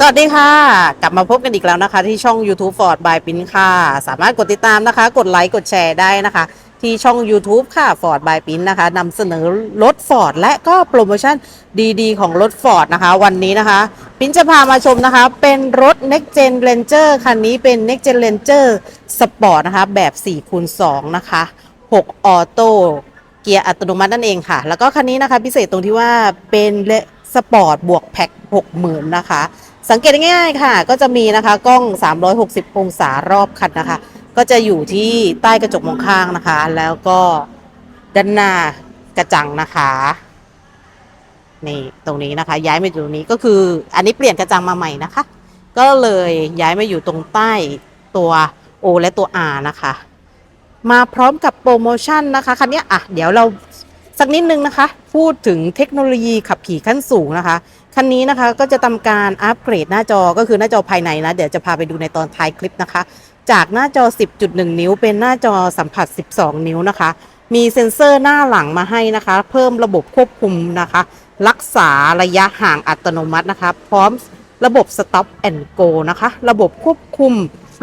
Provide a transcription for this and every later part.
สวัสดีค่ะ กลับมาพบกันอีกแล้วนะคะ ที่ช่อง YouTube Ford by Pin ค่ะ สามารถกดติดตามนะคะ กดไลค์กดแชร์ได้นะคะ ที่ช่อง YouTube ค่ะ Ford by Pin นะคะนำเสนอรถ Ford และก็โปรโมชั่นดีๆ ของรถ Ford นะคะ วันนี้นะคะ ปินจะพามาชมนะคะ เป็นรถ Next Gen Ranger คันนี้เป็น Next Gen Ranger Sport นะคะ แบบ4คูณ2นะคะ 6 ออโต้เกียร์อัตโนมัตินั่นเองค่ะ แล้วก็คันนี้นะคะพิเศษตรงที่ว่าเป็นสปอร์ตบวกแพ็ค60,000นะคะ สังเกตง่ายๆค่ะ ก็จะมีนะคะกล้อง 360 องศารอบคันนะคะ ก็จะอยู่ที่ใต้กระจกมองข้างนะคะ แล้วก็ด้านหน้ากระจังนะคะนี่ตรงนี้นะคะ ย้ายมาอยู่ตรงนี้ก็คือ อันนี้เปลี่ยนกระจังมาใหม่นะคะ ก็เลยย้ายมาอยู่ตรงใต้ตัว O และตัว R นะคะ มาพร้อมกับโปรโมชั่นนะคะคันนี้อะเดี๋ยวเราสักนิดนึงนะคะ พูดถึงเทคโนโลยีขับขี่ขั้นสูงนะคะ คันนี้นะคะก็จะทำการอัปเกรดหน้าจอก็คือหน้าจอภายในนะ เดี๋ยวจะพาไปดูในตอนท้ายคลิปนะคะ จากหน้าจอ 10.1 นิ้ว เป็นหน้าจอสัมผัส 12 นิ้วนะคะ มีเซ็นเซอร์หน้าหลังมาให้นะคะ เพิ่มระบบควบคุมนะคะ รักษาระยะห่างอัตโนมัตินะคะ พร้อมระบบ Stop and Go นะคะ ระบบควบคุม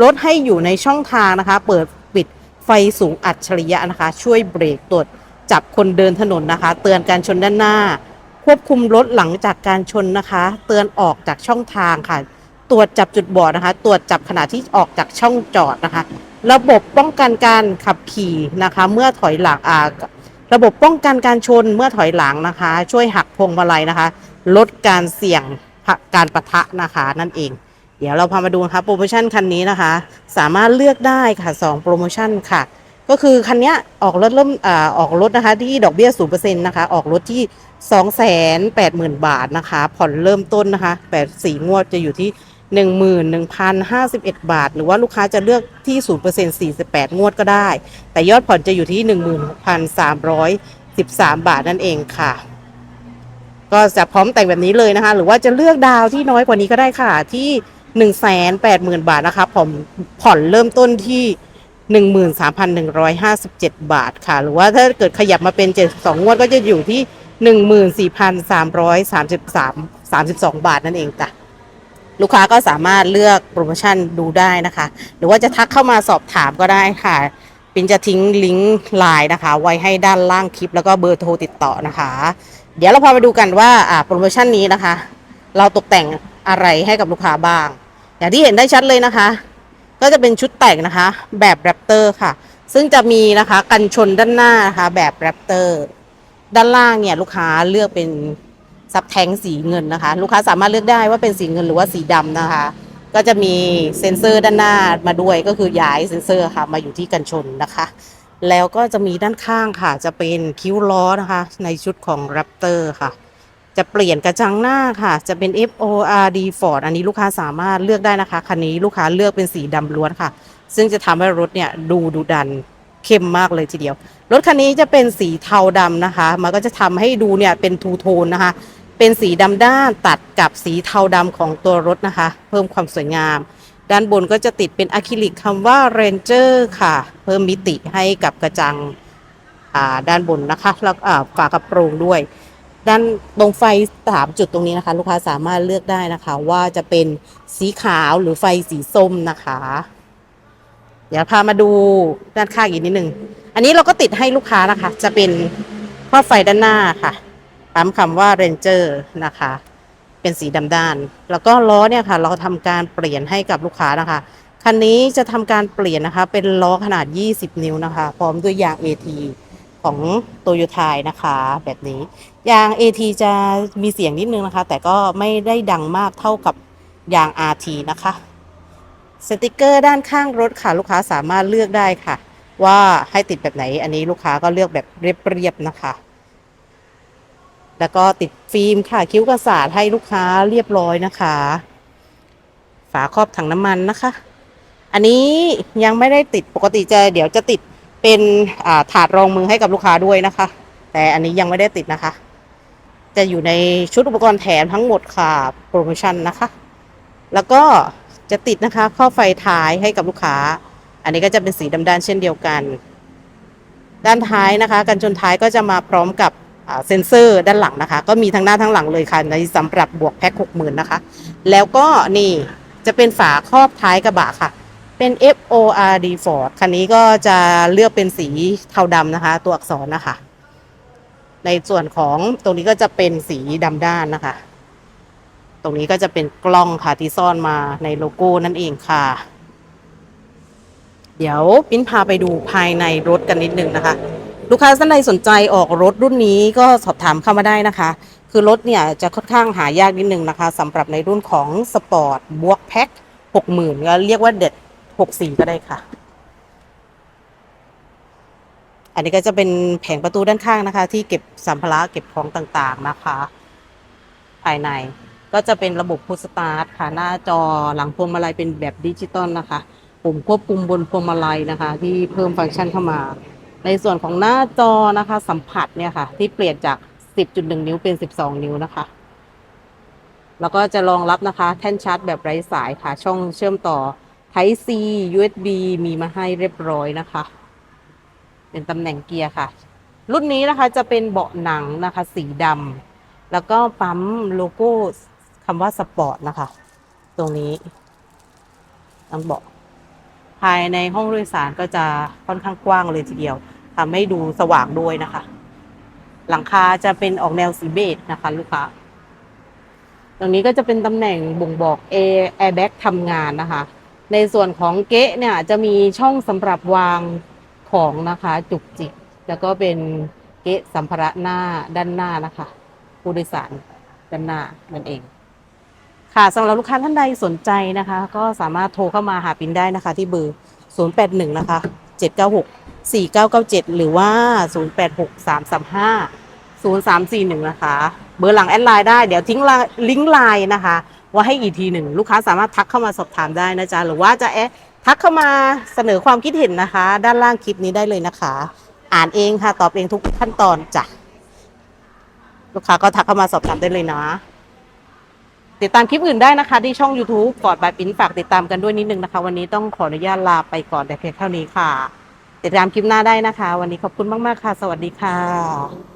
รถให้อยู่ในช่องทางนะคะ เปิดปิดไฟสูงอัจฉริยะนะคะ ช่วยเบรกตรวจจับคนเดินถนนนะคะ เตือนการชนด้านหน้า ควบคุมรถหลังจากการชนนะคะ เตือนออกจากช่องทางค่ะ ตรวจจับจุดบอดนะคะ ตรวจจับขณะที่ออกจากช่องจอดนะคะ ระบบป้องกันการขับขี่นะคะ เมื่อถอยหลังอ่าระบบป้องกันการชนเมื่อถอยหลังนะคะ ช่วยหักพวงมาลัยนะคะ ลดการเสี่ยงการปะทะนะคะนั่นเอง เดี๋ยวเราพามาดูนะคะโปรโมชั่นคันนี้นะคะ สามารถเลือกได้ค่ะ 2 โปรโมชั่นค่ะ ก็คือคันนี้ออกรถเริ่มอ่าออกรถนะคะ ที่ดอกเบี้ย0%นะคะ ออกรถที่280,000บาทนะคะ ผ่อนเริ่มต้นนะคะ84งวดจะอยู่ที่11,051บาท หรือว่าลูกค้าจะเลือกที่0% 48งวดก็ได้ แต่ยอดผ่อนจะอยู่ที่16,313บาทนั่นเองค่ะ ก็จะพร้อมแต่งแบบนี้เลยนะคะ หรือว่าจะเลือกดาวที่น้อยกว่านี้ก็ได้ค่ะที่180,000บาทนะคะผ่อนผ่อนเริ่มต้นที่ 13,157 บาทค่ะ หรือว่าถ้าเกิดขยับมาเป็น 72 งวดก็จะอยู่ที่ 14,333 32 บาทนั่นเองจ้ะลูกค้าก็สามารถเลือกโปรโมชั่นดูได้นะคะ หรือว่าจะทักเข้ามาสอบถามก็ได้ค่ะ ปินจะทิ้งลิงก์ไลน์นะคะ ไว้ให้ด้านล่างคลิปแล้วก็เบอร์โทรติดต่อนะคะ เดี๋ยวเราพาไปดูกันว่าอ่าโปรโมชั่นนี้นะคะ เราตกแต่งอะไรให้กับลูกค้าบ้าง อย่างที่เห็นได้ชัดเลยนะคะ ก็จะเป็นชุดแต่งนะคะ แบบแรปเตอร์ค่ะ ซึ่งจะมีนะคะกันชนด้านหน้านะคะแบบแรปเตอร์ด้านล่างเนี่ยลูกค้าเลือกเป็นซับแทงสีเงินนะคะ ลูกค้าสามารถเลือกได้ว่าเป็นสีเงินหรือว่าสีดำนะคะ ก็จะมีเซ็นเซอร์ด้านหน้ามาด้วยก็คือย้ายเซ็นเซอร์ค่ะมาอยู่ที่กันชนนะคะ แล้วก็จะมีด้านข้างค่ะจะเป็นคิ้วล้อนะคะ ในชุดของ Raptor ค่ะ จะเปลี่ยนกระจังหน้าค่ะ จะเป็น FORD Ford อันนี้ลูกค้าสามารถเลือกได้นะคะ คันนี้ลูกค้าเลือกเป็นสีดำล้วนค่ะ ซึ่งจะทำให้รถเนี่ยดูดุดันเข้มมากเลยทีเดียว รถคันนี้จะเป็นสีเทาดำนะคะ มันก็จะทำให้ดูเนี่ยเป็นทูโทนนะคะ เป็นสีดำด้านตัดกับสีเทาดำของตัวรถนะคะ เพิ่มความสวยงาม ด้านบนก็จะติดเป็นอะคริลิกคำว่า Ranger ค่ะ เพิ่มมิติให้กับกระจังด้านบนนะคะ แล้วฝากระโปรงด้วย ด้านตรงไฟสามจุดตรงนี้นะคะ ลูกค้าสามารถเลือกได้นะคะ ว่าจะเป็นสีขาวหรือไฟสีส้มนะคะ เดี๋ยวพามาดูด้านข้างอีกนิดนึงอันนี้เราก็ติดให้ลูกค้านะคะ จะเป็นครอบไฟด้านหน้าค่ะปั๊มคำว่า Ranger นะคะ เป็นสีดำด้าน แล้วก็ล้อเนี่ยค่ะ เราทำการเปลี่ยนให้กับลูกค้านะคะคันนี้จะทำการเปลี่ยนนะคะ เป็นล้อขนาด 20 นิ้วนะคะ พร้อมด้วยยาง AT ของโตโยต้นะคะ แบบนี้ยาง AT จะมีเสียงนิดนึงนะคะ แต่ก็ไม่ได้ดังมากเท่ากับยาง RT นะคะ สติกเกอร์ด้านข้างรถค่ะ ลูกค้าสามารถเลือกได้ค่ะ ว่าให้ติดแบบไหน อันนี้ลูกค้าก็เลือกแบบเรียบๆนะคะ แล้วก็ติดฟิล์มค่ะ คิ้วกระสาดให้ลูกค้าเรียบร้อยนะคะ ฝาครอบถังน้ำมันนะคะ อันนี้ยังไม่ได้ติดปกติจะเดี๋ยวจะติด เป็นาถาดรองมือให้กับลูกค้าด้วยนะคะ แต่อันนี้ยังไม่ได้ติดนะคะ จะอยู่ในชุดอุปกรณ์แถมทั้งหมดค่ะโปรโมชั่นนะคะ แล้วก็จะติดนะคะข้อไฟท้ายให้กับลูกค้า อันนี้ก็จะเป็นสีดำด้านเช่นเดียวกัน ด้านท้ายนะคะ กันชนท้ายก็จะมาพร้อมกับเซ็นเซอร์ด้านหลังนะคะ ก็มีทั้งหน้าทั้งหลังเลยค่ะในสำหรับบวกแพ็คหกหมื่นนะคะ แล้วก็นี่จะเป็นฝาครอบท้ายกระบะค่ะ เป็น F O R D Ford คันนี้ก็จะเลือกเป็นสีเทาดำนะคะ ตัวอักษรนะคะ ในส่วนของตรงนี้ก็จะเป็นสีดำด้านนะคะ ตรงนี้ก็จะเป็นกล้องค่ะที่ซ่อนมาในโลโก้นั่นเองค่ะ เดี๋ยวปิ้นพาไปดูภายในรถกันนิดนึงนะคะ ลูกค้าท่านใดสนใจออกรถรุ่นนี้ก็สอบถามเข้ามาได้นะคะ คือรถเนี่ยจะค่อนข้างหายากนิดนึงนะคะสำหรับในรุ่นของสปอร์ตบวกแพ็คหกหมื่นก็เรียกว่าเด็ด หกสี่ก็ได้ค่ะ อันนี้ก็จะเป็นแผงประตูด้านข้างนะคะ ที่เก็บสัมภาระเก็บของต่างๆนะคะ ภายในก็จะเป็นระบบพุชสตาร์ทค่ะ หน้าจอหลังพวงมาลัยเป็นแบบดิจิตอลนะคะปุ่มควบคุมบนพวงมาลัยนะคะ ที่เพิ่มฟังก์ชันเข้ามา ในส่วนของหน้าจอนะคะ สัมผัสเนี่ยค่ะ ที่เปลี่ยนจาก 10.1 นิ้วเป็น 12 นิ้วนะคะ แล้วก็จะรองรับนะคะ แท่นชาร์จแบบไร้สายค่ะ ช่องเชื่อมต่อ Type C USB มีมาให้เรียบร้อยนะคะ เป็นตำแหน่งเกียร์ค่ะ รุ่นนี้นะคะจะเป็นเบาะหนังนะคะ สีดำแล้วก็ปั๊มโลโก้คำว่าสปอร์ตนะคะ ตรงนี้ตั้งเบาะภายในห้องโดยสารก็จะค่อนข้างกว้างเลยทีเดียวทำให้ดูสว่างด้วยนะคะ หลังคาจะเป็นออกแนวสีเบจนะคะ ลูกค้าตรงนี้ก็จะเป็นตำแหน่งบ่งบอก A airbag ทำงานนะคะ ในส่วนของเก๊ะเนี่ยจะมีช่องสำหรับวางของนะคะจุกจิกแล้วก็เป็นเก๊ะสัมภาระหน้าด้านหน้านะคะผู้โดยสารด้านหน้านั่นเอง ค่ะสำหรับลูกค้าท่านใดสนใจนะคะ ก็สามารถโทรเข้ามาหาปินได้นะคะ ที่เบอร์ 081 นะคะ 796 4997 หรือว่า 086 335 0341 นะคะ เบอร์หลังแอดไลน์ได้ เดี๋ยวทิ้งลิงก์ไลน์นะคะ ว่าให้อีกทีหนึ่งลูกค้าสามารถทักเข้ามาสอบถามได้นะจ๊ะหรือว่าจะแอะทักเข้ามาเสนอความคิดเห็นนะคะ ด้านล่างคลิปนี้ได้เลยนะคะ อ่านเองค่ะตอบเองทุกขั้นตอนจ้ะลูกค้าก็ทักเข้ามาสอบถามได้เลยนะติดตามคลิปอื่นได้นะคะที่ช่อง YouTube ฟอดบายปิ้นฝากติดตามกันด้วยนิดนึงนะคะ วันนี้ต้องขออนุญาตลาไปก่อนแต่เพียงเท่านี้ค่ะ ติดตามคลิปหน้าได้นะคะ วันนี้ขอบคุณมาก ๆ ค่ะ สวัสดีค่ะ